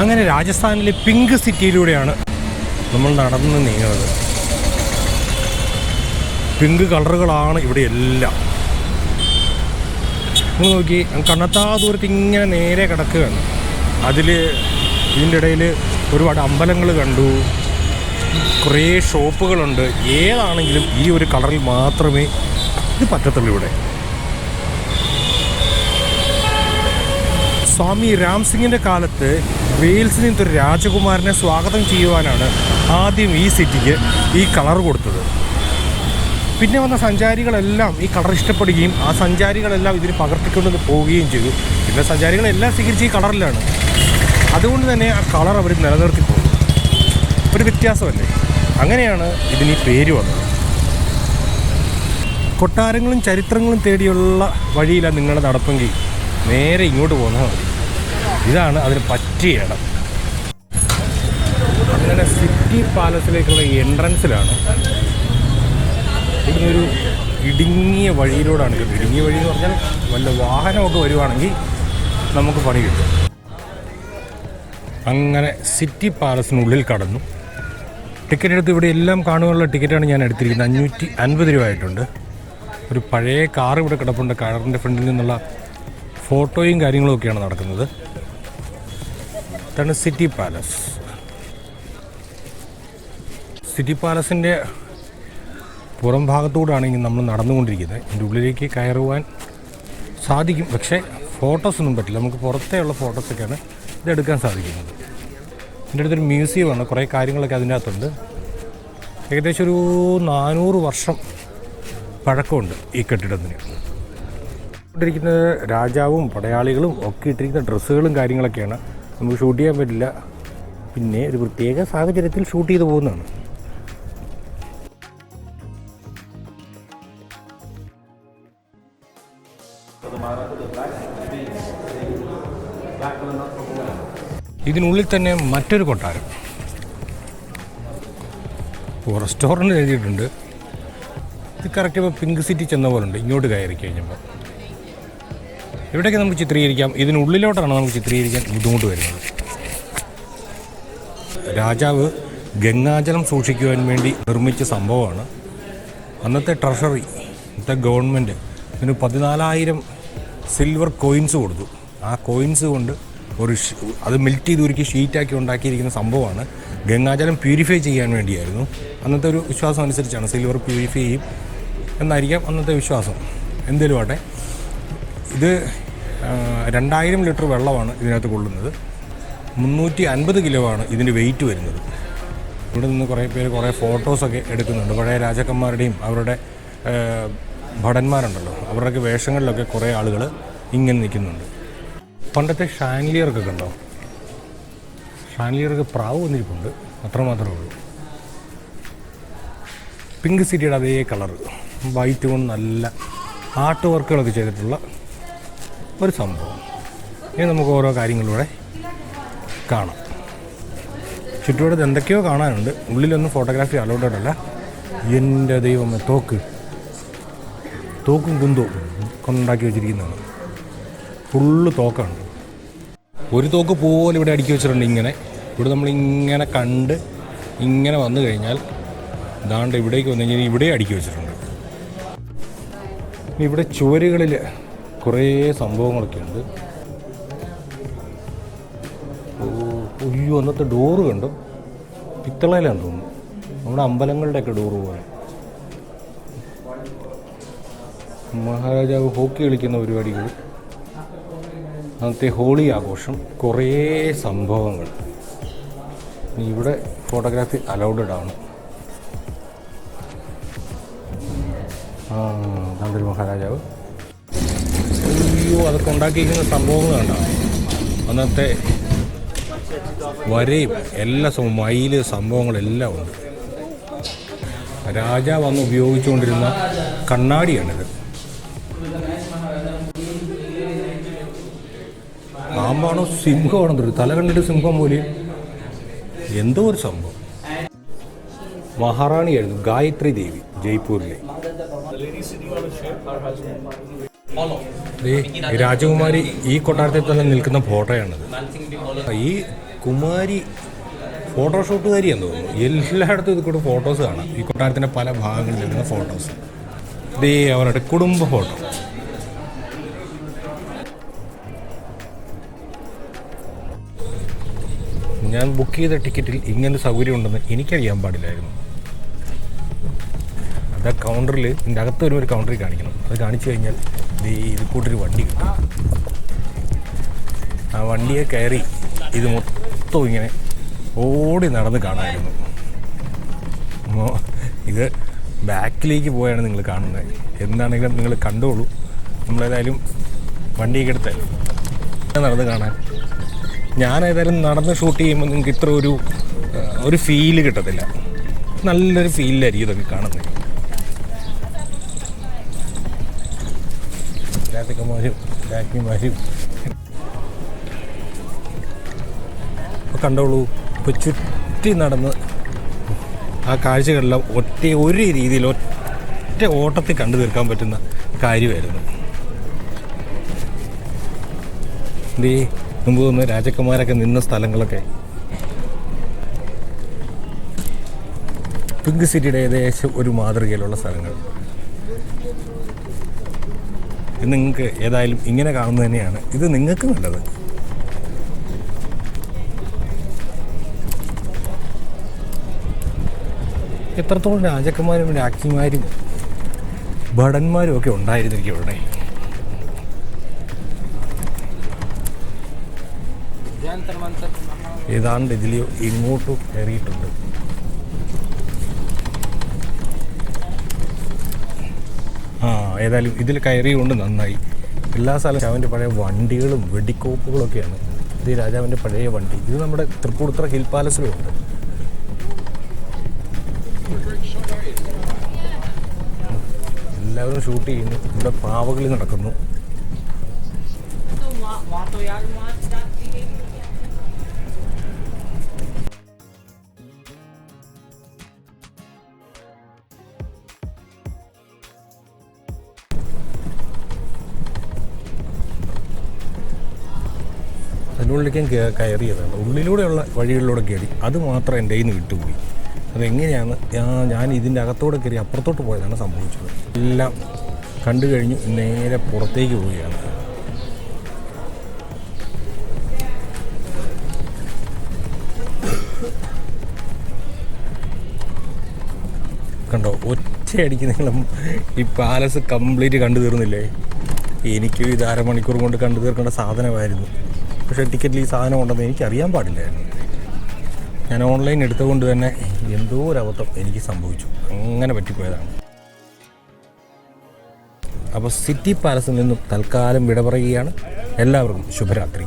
അങ്ങനെ രാജസ്ഥാനിലെ പിങ്ക് സിറ്റിയിലൂടെയാണ് നമ്മൾ നടന്ന് നീങ്ങുന്നത്. പിങ്ക് കളറുകളാണ് ഇവിടെ എല്ലാം. നോക്കി കണ്ണത്താ ദൂരത്ത് ഇങ്ങനെ നേരെ കിടക്കുകയാണ്. അതിൽ ഇതിന്റെ ഇടയിൽ ഒരുപാട് അമ്പലങ്ങൾ കണ്ടു. കുറേ ഷോപ്പുകളുണ്ട്. ഏതാണെങ്കിലും ഈ ഒരു കളറിൽ മാത്രമേ ഇത് പറ്റത്തുള്ളൂ ഇവിടെ. സ്വാമി രാം സിംഗിന്റെ കാലത്ത് വെയിൽസിൽ നിന്നൊരു രാജകുമാരനെ സ്വാഗതം ചെയ്യുവാനാണ് ആദ്യം ഈ സിറ്റിക്ക് ഈ കളർ കൊടുത്തത്. പിന്നെ വന്ന സഞ്ചാരികളെല്ലാം ഈ കളർ ഇഷ്ടപ്പെടുകയും ആ സഞ്ചാരികളെല്ലാം ഇതിന് പകർത്തിക്കൊണ്ട് പോവുകയും ചെയ്തു. പിന്നെ സഞ്ചാരികളെല്ലാം സ്വീകരിച്ച് ഈ കളറിലാണ്. അതുകൊണ്ട് തന്നെ ആ കളർ അവർ നിലനിർത്തി പോകും ഒരു വ്യത്യാസമല്ലേ? അങ്ങനെയാണ് ഇതിന് ഈ പേര് വന്നത്. കൊട്ടാരങ്ങളും ചരിത്രങ്ങളും തേടിയുള്ള വഴിയിലാണ് നിങ്ങളുടെ നടപ്പെങ്കിൽ നേരെ ഇങ്ങോട്ട് പോകുന്നത് ഇതാണ് അതിന് പറ്റിയ ചെയ്യണം. അങ്ങനെ സിറ്റി പാലസിലേക്കുള്ള എൻട്രൻസിലാണ്. ഇവിടുന്ന് ഒരു ഇടുങ്ങിയ വഴിയിലൂടെയാണ് ഇത്. ഇടുങ്ങിയ വഴി എന്ന് പറഞ്ഞാൽ വല്ല വാഹനമൊക്കെ വരുവാണെങ്കിൽ നമുക്ക് പണി കിട്ടും. അങ്ങനെ സിറ്റി പാലസിനുള്ളിൽ കടന്നു. ടിക്കറ്റ് എടുത്ത് ഇവിടെ എല്ലാം കാണുവാനുള്ള ടിക്കറ്റാണ് ഞാൻ എടുത്തിരിക്കുന്നത്. അഞ്ഞൂറ്റി അൻപത് രൂപ ആയിട്ടുണ്ട് ഒരു പഴയ കാർ ഇവിടെ കിടപ്പുണ്ട്. കാറിന്റെ ഫ്രണ്ടിൽ നിന്നുള്ള ഫോട്ടോയും കാര്യങ്ങളും ഒക്കെയാണ് നടക്കുന്നത്. ഇതാണ് സിറ്റി പാലസ്. സിറ്റി പാലസിന്റെ പുറം ഭാഗത്തൂടാണ് ഇനി നമ്മൾ നടന്നുകൊണ്ടിരിക്കുന്നത്. ഇതിന്റെ ഉള്ളിലേക്ക് കയറുവാൻ സാധിക്കും. പക്ഷേ ഫോട്ടോസ് ഒന്നും പറ്റില്ല. നമുക്ക് പുറത്തെയുള്ള ഫോട്ടോസൊക്കെയാണ് ഇതെടുക്കാൻ സാധിക്കുന്നത്. എന്റെ അടുത്തൊരു മ്യൂസിയമാണ് കുറേ കാര്യങ്ങളൊക്കെ അതിന്റെ അകത്തുണ്ട് ഏകദേശം ഒരു നാനൂറ് വർഷം പഴക്കമുണ്ട് ഈ കെട്ടിടത്തിന്. ഇട്ടിരിക്കുന്നത് രാജാവും പടയാളികളും ഒക്കെ ഇട്ടിരിക്കുന്ന ഡ്രസ്സുകളും കാര്യങ്ങളൊക്കെയാണ് നമുക്ക് ഷൂട്ട് ചെയ്യാൻ പറ്റില്ല. പിന്നെ ഒരു പ്രത്യേക സാഹചര്യത്തിൽ ഷൂട്ട് ചെയ്ത് പോകുന്നതാണ്. ഇതിനുള്ളിൽ തന്നെ മറ്റൊരു കൊട്ടാരം. റെസ്റ്റോറന്റ് എഴുതിയിട്ടുണ്ട്. ഇത് കറക്റ്റ് ഇപ്പോൾ പിങ്ക് സിറ്റി ചെന്ന പോലെ ഉണ്ട്. ഇങ്ങോട്ട് കയറി കഴിഞ്ഞപ്പോൾ ഇവിടെയൊക്കെ നമുക്ക് ചിത്രീകരിക്കാം. ഇതിനുള്ളിലോട്ടാണ് നമുക്ക് ചിത്രീകരിക്കാൻ ബുദ്ധിമുട്ട് വരുന്നത്. രാജാവ് ഗംഗാജലം സൂക്ഷിക്കുവാൻ വേണ്ടി നിർമ്മിച്ച സംഭവമാണ്. അന്നത്തെ ട്രഷറി ഇന്നത്തെ ഗവൺമെന്റ് ഇതിന് പതിനാലായിരം സിൽവർ കോയിൻസ് കൊടുത്തു. ആ കോയിൻസ് കൊണ്ട് ഒരു അത് മെൽറ്റ് ചെയ്ത് ഒരുക്കി ഷീറ്റാക്കി ഉണ്ടാക്കിയിരിക്കുന്ന സംഭവമാണ്. ഗംഗാജലം പ്യൂരിഫൈ ചെയ്യാൻ വേണ്ടിയായിരുന്നു. അന്നത്തെ ഒരു വിശ്വാസം അനുസരിച്ചാണ് സിൽവർ പ്യൂരിഫൈ ചെയ്യും. എന്നായിരിക്കാം അന്നത്തെ വിശ്വാസം. എന്തേലും ആട്ടെ ഇത് രണ്ടായിരം ലിറ്റർ വെള്ളമാണ് ഇതിനകത്ത് കൊള്ളുന്നത്. മുന്നൂറ്റി അൻപത് കിലോ ആണ് ഇതിന്റെ വെയിറ്റ് വരുന്നത്. ഇവിടെ നിന്ന് കുറേ പേര് കുറേ ഫോട്ടോസൊക്കെ എടുക്കുന്നുണ്ട്. പഴയ രാജാക്കന്മാരുടെയും അവരുടെ ഭടന്മാരുണ്ടല്ലോ. അവരുടെയൊക്കെ വേഷങ്ങളിലൊക്കെ കുറേ ആളുകൾ ഇങ്ങനെ നിൽക്കുന്നുണ്ട്. പണ്ടത്തെ ഷാൻലിയർക്കൊക്കെ ഉണ്ടോ? ഷാൻലിയർക്ക് പ്രാവ് വന്നിരിപ്പുണ്ട്. അത്രമാത്രമേ ഉള്ളൂ. പിങ്ക് സിറ്റിയുടെ അതേ കളർ വൈറ്റ് കൊണ്ട് നല്ല ആർട്ട് വർക്കുകളൊക്കെ ചെയ്തിട്ടുള്ള ഒരു സംഭവം. ഇനി നമുക്ക് ഓരോ കാര്യങ്ങളിലൂടെ കാണാം. ചുറ്റുപാടത്ത് എന്തൊക്കെയോ കാണാനുണ്ട്. ഉള്ളിലൊന്നും ഫോട്ടോഗ്രാഫി അലൗഡഡ് അല്ല എന്റെ ദൈവമേ തോക്ക്. തോക്കും കുന്തവും കൊണ്ടുണ്ടാക്കി വെച്ചിരിക്കുന്നതാണ്. ഫുള്ള് തോക്കാണ്. ഒരു തോക്ക് പോലെ ഇവിടെ അടുക്കി വെച്ചിട്ടുണ്ട് ഇങ്ങനെ. ഇവിടെ നമ്മളിങ്ങനെ കണ്ട് ഇങ്ങനെ വന്നു കഴിഞ്ഞാൽ ദാണ്ട് ഇവിടേക്ക് വന്നു കഴിഞ്ഞാൽ ഇവിടെ അടുക്കി വെച്ചിട്ടുണ്ട്. ഇവിടെ ചുവരുകളിൽ കുറേ സംഭവങ്ങളൊക്കെ ഉണ്ട് അയ്യോ അന്നത്തെ ഡോറ് കണ്ടു? പിത്തളയിലാന്ന് തോന്നുന്നു. നമ്മുടെ അമ്പലങ്ങളുടെയൊക്കെ ഡോറ് പോലെ. മഹാരാജാവ് ഹോക്കി കളിക്കുന്ന പരിപാടികൾ. അന്നത്തെ ഹോളി ആഘോഷം. കുറേ സംഭവങ്ങൾ. ഇവിടെ ഫോട്ടോഗ്രാഫി അലൗഡഡ് ആണ്. ആ മഹാരാജാവ്. അയ്യോ അതൊക്കെ ഉണ്ടാക്കിയിരിക്കുന്ന സംഭവങ്ങൾ കണ്ടാണ് അന്നത്തെ വരയും എല്ലാ സംഭവം മയിൽ സംഭവങ്ങളെല്ലാം ഉണ്ട്. രാജാവ് അന്ന് ഉപയോഗിച്ചുകൊണ്ടിരുന്ന കണ്ണാടിയാണിത്. പാമ്പാണോ സിംഹമാണോ തല കണ്ടിട്ട് സിംഹം പോലെ. എന്തോ ഒരു സംഭവം. മഹാറാണിയായിരുന്നു ഗായത്രി ദേവി ജയ്പൂരിലെ. രാജകുമാരി ഈ കൊട്ടാരത്തിൽ തന്നെ നിൽക്കുന്ന ഫോട്ടോയാണ് ഈ കുമാരി ഫോട്ടോഷൂട്ടുകാരിയാന്ന് തോന്നുന്നു. എല്ലായിടത്തും ഇത് കൂടെ ഫോട്ടോസ് കാണാം. ഈ കൊട്ടാരത്തിന്റെ പല ഭാഗങ്ങളിൽ നിൽക്കുന്ന ഫോട്ടോസ്. ദേ അവരുടെ കുടുംബ ഫോട്ടോ. ഞാൻ ബുക്ക് ചെയ്ത ടിക്കറ്റിൽ ഇങ്ങനെ സൗകര്യം ഉണ്ടെന്ന് എനിക്കറിയാൻ പാടില്ലായിരുന്നു. അത് ആ കൗണ്ടറിൽ ഇതിന്റെ അകത്ത് ഒരു കൗണ്ടറിൽ കാണിക്കണം. അത് കാണിച്ചു കഴിഞ്ഞാൽ ഇത് കൂട്ടൊരു വണ്ടി കിട്ടും. ആ വണ്ടിയെ കയറി ഇത് മൊത്തം ഇങ്ങനെ ഓടി നടന്ന് കാണാമായിരുന്നു ഇത് ബാക്കിലേക്ക് പോയാണ് നിങ്ങൾ കാണുന്നത്. എന്താണെങ്കിലും നിങ്ങൾ കണ്ടോളൂ. നമ്മളേതായാലും വണ്ടിയൊക്കെ എടുത്ത് നടന്ന് കാണാൻ. ഞാൻ ഏതായാലും നടന്ന് ഷൂട്ട് ചെയ്യുമ്പോൾ നിങ്ങൾക്ക് ഇത്ര ഒരു ഒരു ഫീൽ കിട്ടത്തില്ല. നല്ലൊരു ഫീലിലായിരിക്കും ഇതൊക്കെ കാണുന്നത്. രാധികമാരും രാജ്ഞിമാരും അപ്പോൾ കണ്ടോളൂ ഇപ്പോൾ ചുറ്റി നടന്ന് ആ കാഴ്ചകളെല്ലാം ഒറ്റ ഒരു രീതിയിൽ ഒറ്റ ഓട്ടത്തിൽ കണ്ടു തീർക്കാൻ പറ്റുന്ന കാര്യമായിരുന്നു. ദേ മുമ്പ് നിന്ന് രാജകുമാരൊക്കെ നിന്ന സ്ഥലങ്ങളൊക്കെ. പിങ്ക് സിറ്റിയുടെ ഏകദേശം ഒരു മാതൃകയിലുള്ള സ്ഥലങ്ങൾ. നിങ്ങൾക്ക് ഏതായാലും ഇങ്ങനെ കാണുന്നത് തന്നെയാണ്. ഇത് നിങ്ങൾക്ക് നല്ലത്. എത്രത്തോളം രാജാക്കന്മാരും രാജ്ഞിമാരും ഭടന്മാരും ഒക്കെ ഉണ്ടായിരുന്നിരിക്കും ഇവിടെ. ഏതാണ്ട് ഇതിൽ ഇങ്ങോട്ടും കയറിയിട്ടുണ്ട് ആ ഏതായാലും ഇതിൽ കയറിയുകൊണ്ട് നന്നായി. എല്ലാ സ്ഥലവും രാജാവിന്റെ പഴയ വണ്ടികളും വെടിക്കോപ്പുകളും ഒക്കെയാണ് ഇത് രാജാവിന്റെ പഴയ വണ്ടി. ഇത് നമ്മുടെ തൃപ്പൂണിത്തുറ ഹിൽ പാലസിലും ഉണ്ട് എല്ലാവരും ഷൂട്ട് ചെയ്യുന്നു. ഇവിടെ പാവകളി നടക്കുന്നു. അതിനുള്ളിലേക്കും കേ- കയറിയതാണ്. ഉള്ളിലൂടെയുള്ള വഴികളിലൂടെ കയറി. അത് മാത്രം എന്റെ കയ്യിൽ നിന്ന് വിട്ടുപോയി. അതെങ്ങനെയാണ് ഞാൻ ഇതിന്റെ അകത്തോടെ കയറി അപ്പുറത്തോട്ട് പോയതാണ് സംഭവിച്ചത്. എല്ലാം കണ്ടു കഴിഞ്ഞു നേരെ പുറത്തേക്ക് പോവുകയാണ്. കണ്ടോ? ഒറ്റയടിക്ക് നിങ്ങളും ഈ പാലസ് കംപ്ലീറ്റ് കണ്ടു തീർന്നില്ലേ? എനിക്ക് ഇത് അരമണിക്കൂർ കൊണ്ട് കണ്ടു തീർക്കേണ്ട സാധനമായിരുന്നു. പക്ഷേ ടിക്കറ്റിൽ ഈ സാധനം ഉണ്ടെന്ന് എനിക്ക് അറിയാൻ പാടില്ലായിരുന്നു. ഞാൻ ഓൺലൈൻ എടുത്തുകൊണ്ട് തന്നെ എന്തോ ഒരു അബദ്ധം എനിക്ക് സംഭവിച്ചു. അങ്ങനെ പറ്റിപ്പോയതാണ്. അപ്പോൾ സിറ്റി പാലസിൽ നിന്നും തൽക്കാലം വിട പറയുകയാണ്. എല്ലാവർക്കും ശുഭരാത്രി.